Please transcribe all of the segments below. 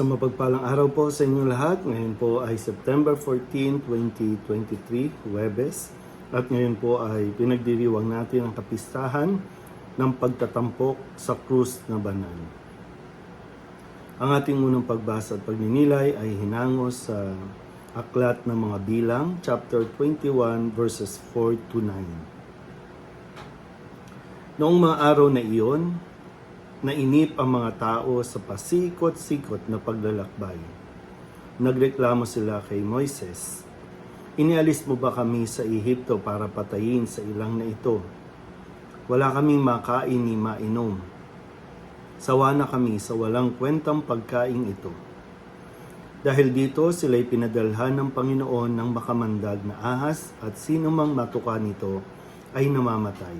Isang mapagpalang araw po sa inyong lahat. Ngayon po ay September 14, 2023, Huwebes. At ngayon po ay pinagdiriwang natin ang kapistahan ng pagtatampok sa krus na banal. Ang ating unang pagbasa at pagninilay ay hinango sa Aklat ng mga Bilang, chapter 21, verses 4 to 9. Noong mga araw na iyon, nainip ang mga tao sa pasikot-sikot na paglalakbay. Nagreklamo sila kay Moises, Inialis mo ba kami sa Ehipto para patayin sa ilang na ito? Wala kaming makain ni mainom. Sawa na kami sa walang kwentang pagkain ito. Dahil dito sila'y pinadalhan ng Panginoon ng makamandag na ahas at sino mang matuka nito ay namamatay.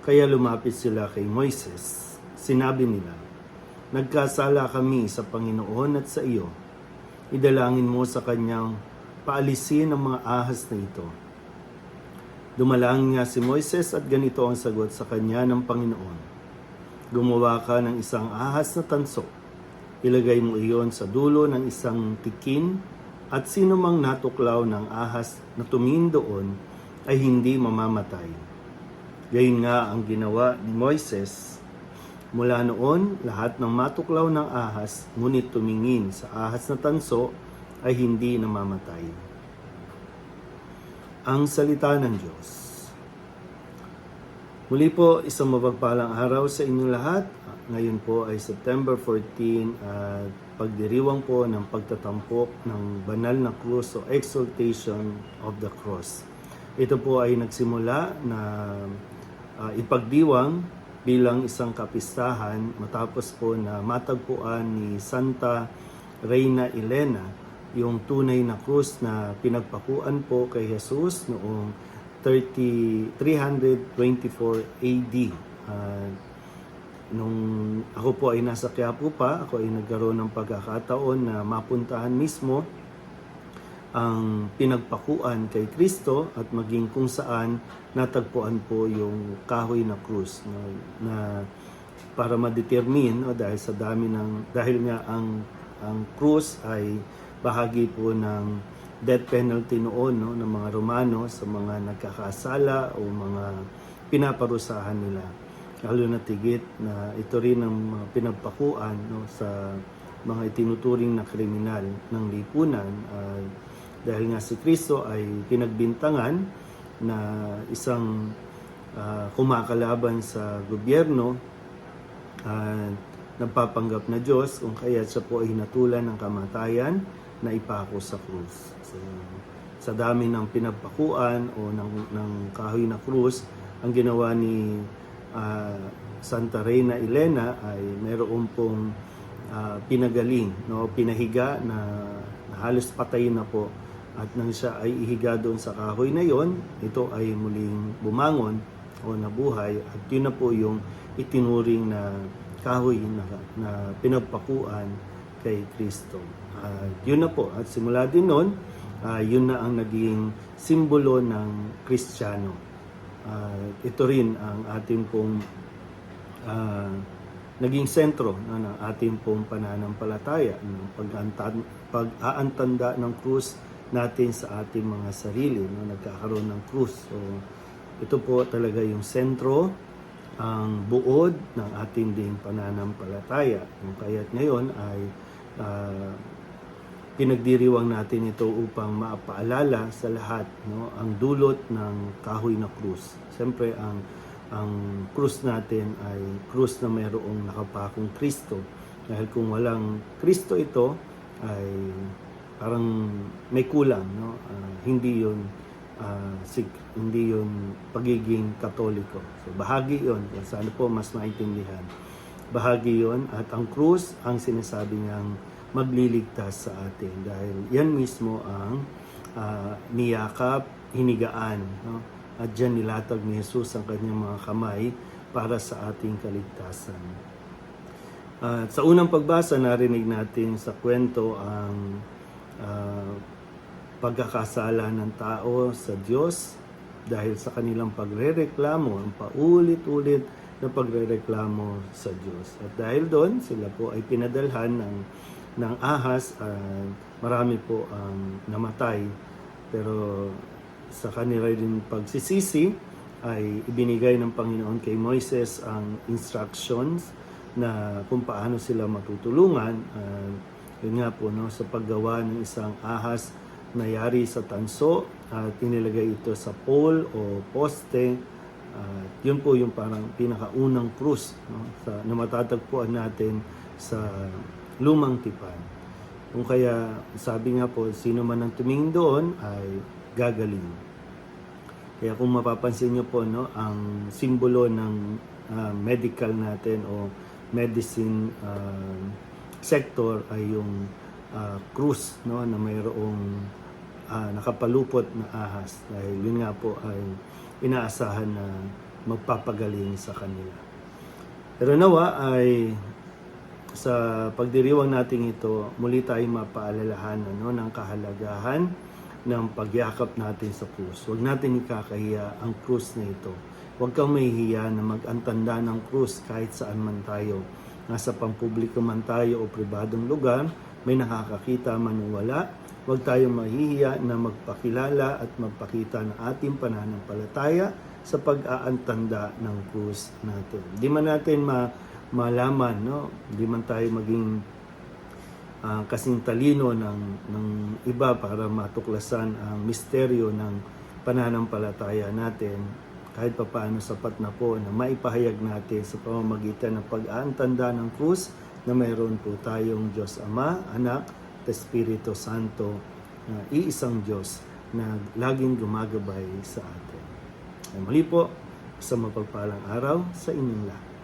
Kaya lumapit sila kay Moises. Sinabi nila, Nagkasala kami sa Panginoon at sa iyo. Idalangin mo sa kanyang paalisin ang mga ahas na ito. Dumalangin nga si Moises at ganito ang sagot sa kanya ng Panginoon. Gumawa ka ng isang ahas na tanso. Ilagay mo iyon sa dulo ng isang tikin at sino mang natuklaw ng ahas na tumingin doon ay hindi mamamatay. Gayon nga ang ginawa ni Moises. Mula noon, lahat ng matuklaw ng ahas, ngunit tumingin sa ahas na tanso, ay hindi namamatay. Ang salita ng Diyos. Muli po, isang mapagpalang araw sa inyong lahat. Ngayon po ay September 14 at pagdiriwang po ng pagtatampok ng banal na krus o exaltation of the cross. Ito po ay nagsimula na uh, ipagdiwang bilang isang kapistahan matapos po na matagpuan ni Santa Reina Elena yung tunay na krus na pinagpakuan po kay Jesus noong 30, 324 AD. Uh, nung ako po ay nasa Quiapo pa, ako ay nagkaroon ng pagkakataon na mapuntahan mismo ang pinagpakuan kay Kristo at maging kung saan natagpuan po yung kahoy na krus na, na para ma-determine no, dahil sa dami ng dahil nga ang ang krus ay bahagi po ng death penalty noon no, ng mga Romano sa mga nagkakasala o mga pinaparusahan nila. Lalo na tigit na ito rin ang mga pinagpakuan no, sa mga itinuturing na kriminal ng lipunan. Uh, dahil nga si Kristo ay pinagbintangan na isang uh, kumakalaban sa gobyerno at uh, nagpapanggap na Diyos kung kaya siya po ay hinatulan ng kamatayan na ipako sa krus. So, sa dami ng pinagpakuan o ng, ng kahoy na krus, ang ginawa ni uh, Santa Reina Elena ay mayroon pong uh, pinagaling, no? pinahiga na, na halos patay na po. At nang siya ay ihiga doon sa kahoy na yon, ito ay muling bumangon o nabuhay at yun na po yung itinuring na kahoy na, na pinagpakuan kay Kristo. Uh, yun na po. At simula din noon, uh, yun na ang naging simbolo ng Kristiyano. Uh, ito rin ang ating pong uh, naging sentro no, ng ating pong pananampalataya, ng pag-aantanda ng krus natin sa ating mga sarili, no, nagkakaroon ng krus. So, ito po talaga yung sentro, ang buod ng ating ding pananampalataya. Kaya't ngayon ay uh, pinagdiriwang natin ito upang mapaalala sa lahat no ang dulot ng kahoy na krus. Siyempre ang ang krus natin ay krus na mayroong nakapakong Kristo. Dahil kung walang Kristo ito ay parang may kulang no uh, hindi yon uh, sig, hindi yon pagiging katoliko. So bahagi yon kung saan po mas maintindihan. Bahagi yon at ang krus ang sinasabi niyang magliligtas sa atin dahil yan mismo ang uh, niyakap, hinigaan. No? At dyan nilatag ni Jesus ang kanyang mga kamay para sa ating kaligtasan. Uh, sa unang pagbasa, narinig natin sa kwento ang uh, pagkakasala ng tao sa Diyos dahil sa kanilang pagrereklamo, ang paulit-ulit na pagrereklamo sa Diyos. At dahil doon, sila po ay pinadalhan ng ng ahas at marami po ang namatay. Pero sa kanila din pagsisisi ay ibinigay ng Panginoon kay Moises ang instructions na kung paano sila matutulungan. Uh, yun nga po, no, sa paggawa ng isang ahas na yari sa tanso at inilagay ito sa pole o poste. At yun po yung parang pinakaunang krus no, sa, na matatagpuan natin sa lumang tipan. Kung kaya sabi nga po, sino man ang tumingin doon ay gagaling. Kaya kung mapapansin nyo po, no, ang simbolo ng ah, medical natin o medicine ah, sector ay yung ah, cruise no, na mayroong ah, nakapalupot na ahas. Dahil yun nga po ay inaasahan na magpapagaling sa kanila. Pero nawa ay sa pagdiriwang natin ito, muli tayong mapaalalahan no, ng kahalagahan ng pagyakap natin sa krus. Huwag natin ikakahiya ang krus na ito. Huwag kang mahihiya na mag-antanda ng krus kahit saan man tayo. Nasa pampubliko man tayo o pribadong lugar, may nakakakita man o wala. Huwag tayong mahihiya na magpakilala at magpakita ng ating pananampalataya sa pag-aantanda ng krus natin. Di man natin ma malaman, no? Di man tayo maging ah, kasing talino ng, ng iba para matuklasan ang misteryo ng pananampalataya natin kahit papaano sapat na po na maipahayag natin sa pamamagitan ng pag-aantanda ng krus na mayroon po tayong Diyos Ama, Anak, at Espiritu Santo na iisang Diyos na laging gumagabay sa atin. Ay muli po, sa mapagpalang araw sa inyong lahat.